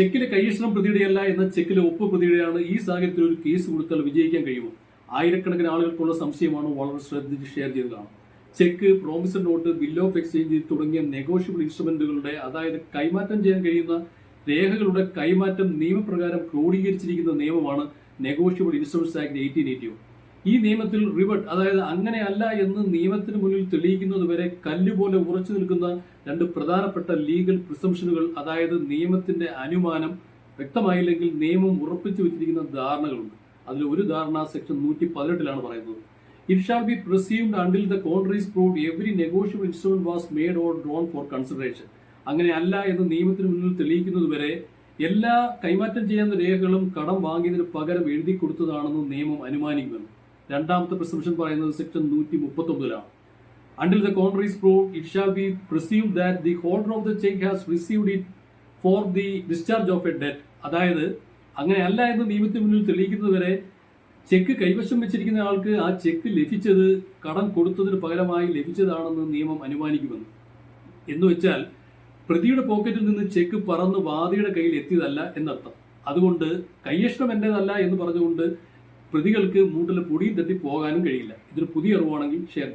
ചെക്കിലെ കൈയക്ഷരം പ്രതിയുടെയല്ല എന്ന ചെക്കിലെ ഒപ്പ് പ്രതിയുടെയാണ് ഈ സാഹചര്യത്തിൽ ഒരു കേസ് കൊടുത്താൽ വിജയിക്കാൻ കഴിയുമോ? ആയിരക്കണക്കിന് ആളുകൾക്കുള്ള സംശയമാണ് വളരെ ശ്രദ്ധിച്ച് ഷെയർ ചെയ്തതാണ്. Cheque promissory note bill of exchange തുടങ്ങിയ നെഗോഷ്യബിൾ ഇൻസ്ട്രുമെന്റുകളുടെ അതായത് കൈമാറ്റം ചെയ്യാൻ കഴിയുന്ന രേഖകളുടെ കൈമാറ്റം നിയമപ്രകാരം ക്രോഡീകരിച്ചിരിക്കുന്ന നിയമമാണ് negotiable instruments act eighteen eighty ഈ നിയമത്തിൽ റിവട്ട് അതായത് അങ്ങനെയല്ല എന്ന് നിയമത്തിന് മുന്നിൽ തെളിയിക്കുന്നത് വരെ കല്ലുപോലെ ഉറച്ചു നിൽക്കുന്ന രണ്ട് പ്രധാനപ്പെട്ട ലീഗൽ പ്രിസംഷനുകൾ അതായത് നിയമത്തിന്റെ അനുമാനം വ്യക്തമായില്ലെങ്കിൽ നിയമം ഉറപ്പിച്ചു വെച്ചിരിക്കുന്ന ധാരണകളുണ്ട്. അതിൽ ഒരു ധാരണ സെക്ഷൻ നൂറ്റി പതിനെട്ടിലാണ് പറയുന്നത്. It shall be presumed until the contrary is prove every negotiable instrument was made or drawn for consideration അങ്ങനെ അല്ല എന്ന് നിയമത്തിന് മുന്നിൽ തെളിയിക്കുന്നത് വരെ എല്ലാ കൈമാറ്റം ചെയ്യുന്ന രേഖകളും കടം വാങ്ങിയതിന് പകരം എഴുതി കൊടുത്തതാണെന്ന് നിയമം അനുമാനിക്കുന്നു രണ്ടാമത്തെ പ്രിസംഷൻ പറയുന്നത് സെക്ഷൻ നൂറ്റി മുപ്പത്തി ഒമ്പതിലാണ് until the contrary is prove it shall be presume that the holder of the cheque has received it for the discharge of a debt അതായത് അങ്ങനെയല്ല എന്ന് നിയമത്തിന് മുന്നിൽ തെളിയിക്കുന്നത് വരെ ചെക്ക് കൈവശം വെച്ചിരിക്കുന്ന ആൾക്ക് ആ ചെക്ക് ലഭിച്ചത് കടം കൊടുത്തതിന് പകരമായി ലഭിച്ചതാണെന്ന് നിയമം അനുമാനിക്കുമെന്ന്. എന്ന് വെച്ചാൽ പ്രതിയുടെ പോക്കറ്റിൽ നിന്ന് ചെക്ക് പറന്ന് വാദിയുടെ കയ്യിൽ എത്തിയതല്ല എന്നർത്ഥം. അതുകൊണ്ട് കയ്യഷ്ടം എന്റേതല്ല എന്ന് പറഞ്ഞുകൊണ്ട് പ്രതികൾക്ക് മൂട്ടിൽ പൊടിയും തട്ടി പോകാനും കഴിയില്ല. ഇതൊരു പുതിയ അറിവാണെങ്കിൽ ഷെയർ